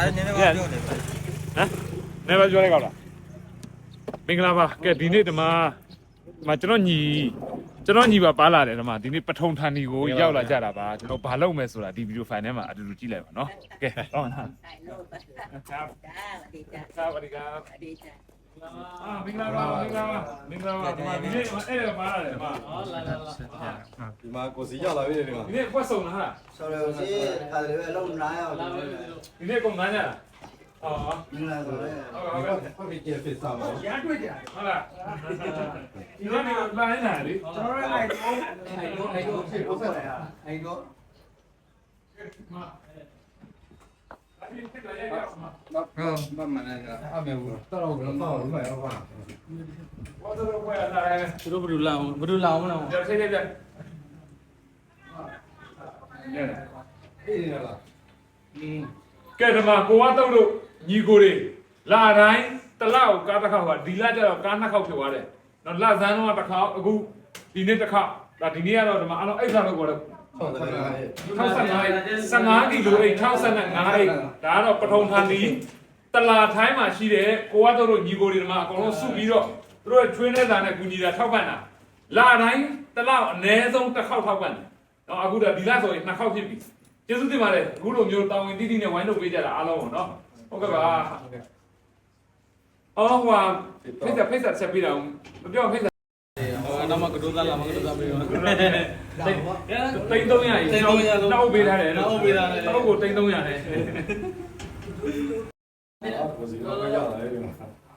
အဲ့နည်းနည်းပြောနေပါဟမ်နည်းပါပြောလိုက်ကောက်လားမင်္ဂလာပါကဲဒီနေ့ဓမ္မမကျွန်တော်ညီကျွန်တော်ညီပါပါလာတယ်ဓမ္မဒီနေ့ပထုံဌာနီကိုရောက်လာကြတာပါကျွန်တော်ဘာလုပ်မယ်ဆိုတာဒီဗီဒီယိုဖိုင်ထဲမှာအတူတူကြည့်လိုက်ပါနော်ကဲဟုတ်လား Sawadee ka. Sawadee ka. အာမင်္ဂလာပါမင်္ဂလာပါမင်္ဂလာပါဒီမှာဒီနေ့အဲ့ဒါပါရတယ်ပါဟောလာလာလာဒီမှာကိုစီရောက်လာပြီလေဒီမှာဒီနေ့ကွက်ဆုံလားဟာဆော်ရစီခါလေးပဲလုံးနားရအောင်ဒီနေ့ကိုငန်းရလားအော်မင်္ဂလာပါဟုတ်ကဲ့ဟုတ်ပြီကျေးဇူးပါရတွေ့ကြဟုတ်လားဒီနေ့လာနေတာလေကျွန်တော်လည်းအိုင်တော့အိုင်တော့အိုင်တော့အိုင်တော့ ဟုတ်မှန်မှန်တယ်အမေဘူးတော့ဘယ်လိုတော့ဘယ်လိုပါဘောတော့ဘယ်လာလဲသူတို့ဘယ်လိုလောင်ဘယ်လိုလောင်မလဲကြောက်သေးတယ်ဗျအေးရလားကဲဒီမှာကိုကတော့တို့ညီကိုတွေလာတိုင်းတလောက်ကားတစ်ခေါက်ကဒီလကျတော့ကားနှစ်ခေါက်ဖြစ်သွားတယ်နော်လဆန်းတော့တစ်ခေါက်အခုဒီနေ့တစ်ခေါက်ဒါဒီနေ့ကတော့ဒီမှာအလုံးအိတ်စားလို့ပြောတယ်ဟုတ်တယ် လား65ကီလိုအိတ်65အိတ်ဒါကတော့ပထုံဌာနီတလာထိုင်းမှာရှိတဲ့ကိုကတော့တို့ညီကိုတွေဒီမှာအကုန်လုံးစုပြီးတော့သူတို့ထွေးနေတာနဲ့ကူညီတာထောက်ပံ့တာလာတိုင်းတလောက်အနည်းဆုံးတစ်ခေါက်ထောက်ပံ့တယ်နော်အခုတော့ဒီလဆိုရင်နှစ်ခေါက်ဖြစ်ပြီကျေးဇူးတင်ပါတယ်အခုလိုမျိုးတောင်းဝင်တိတိနဲ့ဝိုင်းလုပ်ပေးကြတာအားလုံးကိုနော်ဟုတ်ကဲ့ပါအော်ဟွာဖိတ်ဆက်ဖိတ်ဆက်ချက်ပြီးတော့မပြောဖိတ်ဆက် ဟိုတော့မကဒိုးသားလာမကဒိုးသားပြီးတော့တိတ်300ကြီးနောက်ပေးထားတယ်နောက်ကိုတိတ်300နဲ့ကိုစီတော့ရောက်လာပြီဒီမှာ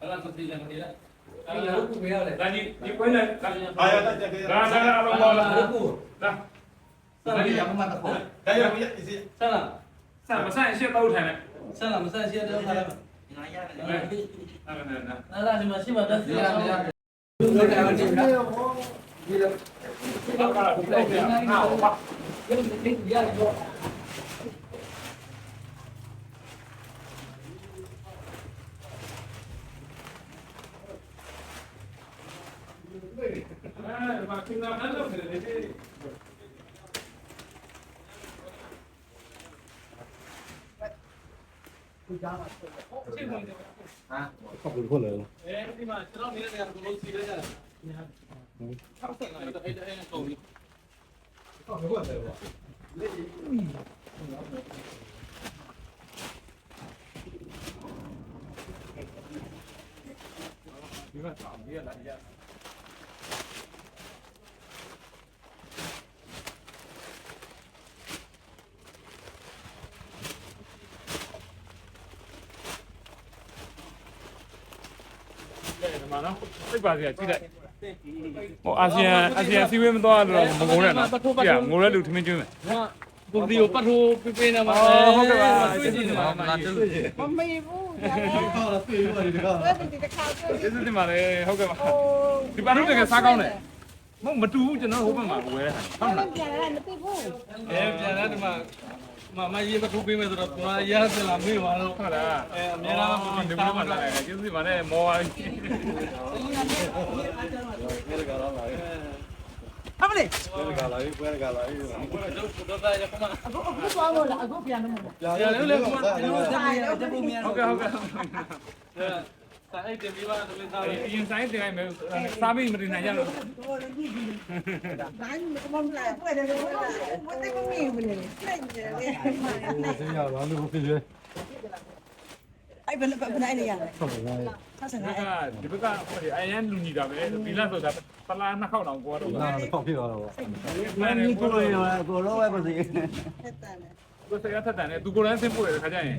အဲ့ဒါသိတယ်မသိလားအဲ့ဒါကိုမရလေဒါကြီးဒီခွဲနဲ့ဒါအာရတက်ကြရဒါဒါအလုံးပါလားဒါဆက်ပြီးရမှတ်တော့ဒါရပြီစီဆလာစမဆန်ရှစ်တော့ထိုင်နဲ့ဆလာမဆန်ရှင်းတော့ထားလိုက်နားရတယ်အဲ့ဒါနဲ့နာအဲ့ဒါဒီမှာရှိမှတက်စီရမယ်ဒီကနေ့ဒီလိုဘာကဘုရားကနာဘာအဲ့ဘာကိနာနာလို့ဖြစ်နေတယ် ဟုတ်ပြီခု လည်းအဲဒီမှာကျွန်တော်နေတဲ့နေရာကိုလို့စီရကြတယ်60ကအဲ့ဒါအဲ့ဒါကုန်ပြီ ဟုတ်ပြီခုလည်းပါ ဒီ မှာတောင်းရလာရဒီမှာနော်စိတ်ပါစီကကြည့်လိုက်ဟိုအာဆီယံအာဆီယံစီဝေးမသွားလို့မငိုနဲ့နော်ပြငိုတဲ့လူထမင်းကျွေးမယ်ဟာကိုဒီကိုပတ်ထိုးပြပေးနေမှာဟုတ်ကဲ့ပါကျေးဇူးတင်ပါတယ်မမေဘူးညာတော့ဟောလားတွေ့ပြီဒီကဘယ်ဒီတစ်ခါတွေ့ကျေးဇူးတင်ပါတယ်ဟုတ်ကဲ့ပါဒီပါတို့တကယ်စားကောင်းတယ်မဟုတ်မတူဘူးကျွန်တော်ဟိုဘက်မှာဝယ်တဲ့ဟာဟုတ်လားပြန်လာမသိဘူးအဲပြန်လာဒီမှာ မမရေးပတ်ထိုးပေးမယ်ဆိုတော့ကျွန်တော်ရရပြန်လာမေးပါတော့ဟုတ်လားအဲအများအားမဒီပြီးမှာသားမှမှလာလာတယ်ကျေးဇူးတင်ပါတယ်မော်ပါဘယ်ကတော့လာပြီအမလေးဘယ်ကလာပြီဘယ်ကလာပြီတို့တော့ရကမအခုအခုသွားလို့လားအခုပြန်လို့မလားကြာလေလေကဆိုင်တော့တပူမြန်ဟုတ်ကဲ့ဟုတ်ကဲ့ အဲအဲ့ဒီပြီးပါတော့လည်းသားအရင်ဆိုင်တင်လိုက်မယ်စားပြီးမတင်နိုင်ကြလို့ဘာလို့ဒီဒီတိုင်းမမလာပွဲတယ်လို့မသိဘူးမင်းဘူးလေစိတ်ကြတယ်လေစင်ရပါလို့ဖြစ်ဖြစ်အဲ့ဘယ်ဘယ်နိုင်နေရလဲဟုတ်ပါလားဆက်ဆံဒီနေကဒီဘက်ကအရင်လူညီတာပဲဒီလဆိုတာပလာနှစ်ခေါက်တောင်ကိုတော့နားတော့ဖြစ်သွားတော့မင်းကိုရရကိုလောပဲပါစေဆက်တန်တယ်ကိုစရထက်တန်တယ်သူကိုယ်တိုင်ဆင်းပို့ရတဲ့ခါကျရင်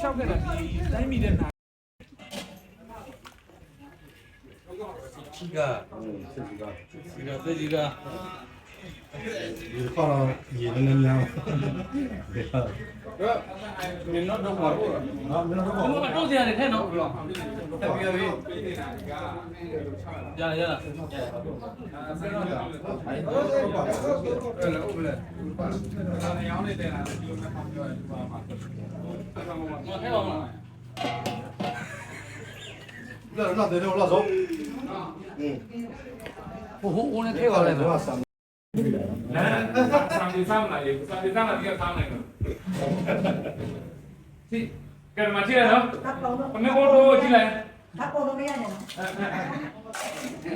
ရှောက်ခဲ့တာဒီတိုင်းမိတဲ့နာကြီးကကြီးကကြီးက 你放了你的能量。了嗯。不红红的太高了三点三来也，三点三来比较三来嘛。是，干嘛去了呢？我们我都进来。他过都没来呢。你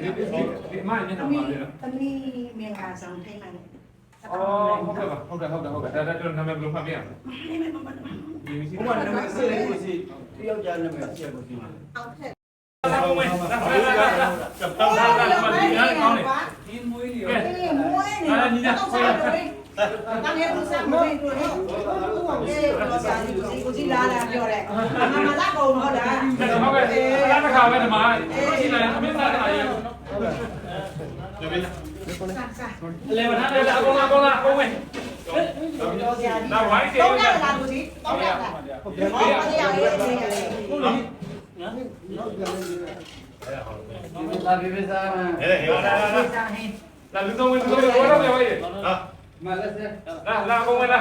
你妈也弄嘛了？他咪面干上天来。哦，好的吧，好的好的好的，大家就那边不用怕面。我管那边是人不是，不要讲那边是不是嘛？好的。来来来来来，จับตาตาตามาดีนะเขาเนี่ยกินมุ้ยเดียว ညီညာဟုတ်လားနာမည်ကိုစမ်းမလို့ကိုကြီးလာလာပြောတယ်မမလာကုန်ဟုတ်လားဟုတ်ကဲ့အဲ့တစ်ခါပဲဓမ္မကိုကြီးလာအမင်းသားတာရေဟုတ်ကဲ့လေဘာသာလဲအကောင်အကောင်အကောင်ဝင်နော်ဝိုင်းတယ်တော့လာလာကိုကြီးတော့လာလာဟုတ်ကဲ့ဟုတ်ကဲ့ဟုတ်လားနော်နော်ပြန်လေးအဲ့ဟုတ်ကဲ့မလာပြေးစားဟဲ့ဟဲ့လာလာလာ လာလူသုံးဝင်လူသုံးဝင်ဘောတော့ပြောရည်ဟာมาแล้วเซ่လာလာကုန်ဝင်လာ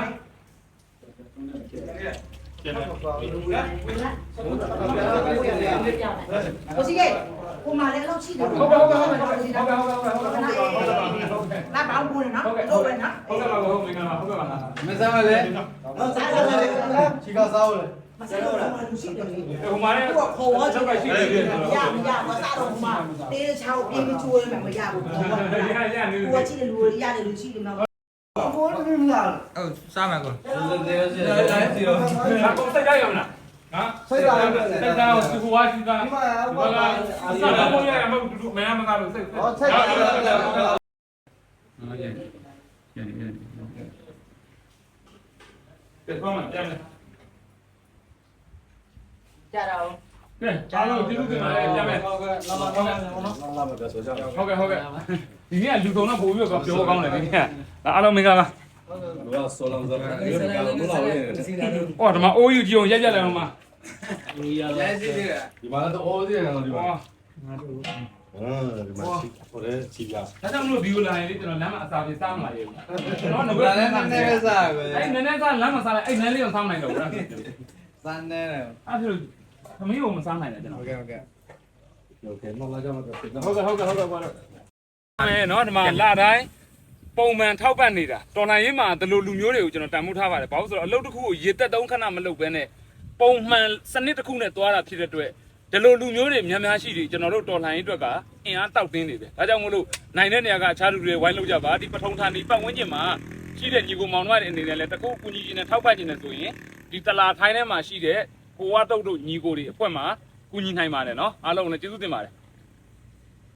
ကျေနပ်ပါဘူး ကိုကြီးကကိုမလည်းအလုပ်ရှိတယ်ဟုတ်ပါဟုတ်ပါဟုတ်ပါဟုတ်ပါဟုတ်ပါဟုတ်ပါဟုတ်ပါဟုတ်ပါဟုတ်ပါလာပါဘူးနော်ဟုတ်ကဲ့ဟုတ်ကဲ့ဟုတ်ကဲ့ဟုတ်ကဲ့ဟုတ်ကဲ့ဟုတ်ကဲ့ဟုတ်ကဲ့မစားလဲဟုတ်စားစားလေးချီကစားလို့ မစားတော့ဘူးရှိတယ်လေဟိုမှာလည်းကိုခေါ်ဝါချက်ပဲရှိနေတယ်ဆိုရတော့မရမစားတော့ဘူးမတေးချောက်ပြင်းပြချိုးရမှာမရဘူးကိုရရနေကချစ်တယ်လူရတယ်လူရှိတယ်နော်ဘောရင်းလာဟုတ်စားမယ်ကိုသေသေးစီတိုင်းစီတော့ဒါကိုစိတ်ကြရမလားဟာစိတ်ကြစိတ်ကြအောင်စကူဝါရှိတာဒီမှာဘာလာစားတော့ရမှာတူမရမကားလို့စိတ်ဟောဆက်ရဟုတ်ရဲ့ရရရကဲကောင်းမှပြန်မယ် ကြတော့ကဲအားလုံးဒီလိုတင်လာပြန်မယ်ဟုတ်ကဲ့လာပါတော့နော်လာမှာပဲဆိုကြဟုတ်ကဲ့ဟုတ်ကဲ့ဒီနေ့ကလူတုံတော့ပို့ပြီးတော့ပြောကောင်းတယ်ဒီနေ့ကအားလုံးမင်္ဂလာပါလူကဆောလောင်စားတယ်ဘယ်ကတော့မလာဘူးဟောဒီမှာအိုးယူကြည့်အောင်ရက်ရက်လိုက်အောင်မှာရဲစီစီကဒီမှာတော့အိုးသေးတယ်နော်ဒီမှာဟောအာဒီမှာဟိုလေချီပြဒါကြောင့်မလို့ဒီကိုလာရင်လေကျွန်တော်လမ်းမှာအစာပြေစားမလာရဘူးကျွန်တော်ငဘာွေလဲနည်းနည်းပဲစားပဲအဲ့နည်းနည်းစားလမ်းမှာစားလိုက်အဲ့နည်းလေးတော့စားနိုင်တော့ဘူးအဲ့စားနေတယ်ဒါဆို သမီးကိုမစားနိုင်တယ်ကျွန်တော် โอเคโอเค โอเคနော်လာကြမှာပဲ ဟုတ်ကဲ့ဟုတ်ကဲ့ဟုတ်ကဲ့ဘာလို့အဲနော်ဒီမှာလာတိုင်းပုံမှန်ထောက်ပံ့နေတာတော်နိုင်ရင်မှာဒီလိုလူမျိုးတွေကိုကျွန်တော်တန်ဖိုးထားပါတယ်ဘာလို့ဆိုတော့အလုပ်တစ်ခုကိုရေတက်သုံးခဏမလုပ်ဘဲနဲ့ပုံမှန်စနစ်တစ်ခုနဲ့သွားတာဖြစ်တဲ့အတွက်ဒီလိုလူမျိုးတွေများများရှိတယ်ကျွန်တော်တို့တော်လှန်ရေးအတွက်ကအင်အားတောက်တင်းနေတယ်ဒါကြောင့်မို့လို့နိုင်တဲ့နေရာကအခြားလူတွေဝိုင်းလုပ်ကြပါဒီပထုံဌာနီပတ်ဝန်းကျင်မှာရှိတဲ့ညီကိုမောင်နှမတွေအနေနဲ့လည်းတကူကူညီခြင်းနဲ့ထောက်ပံ့ခြင်းနဲ့ဆိုရင်ဒီတလာထိုင်းထဲမှာရှိတဲ့ ကိုဝါတုတ်တို့ညီကိုတွေအဖွဲ့မှာကူညီနိုင်ပါတယ်နော်အားလုံးလည်းကျေးဇူးတင်ပါတယ်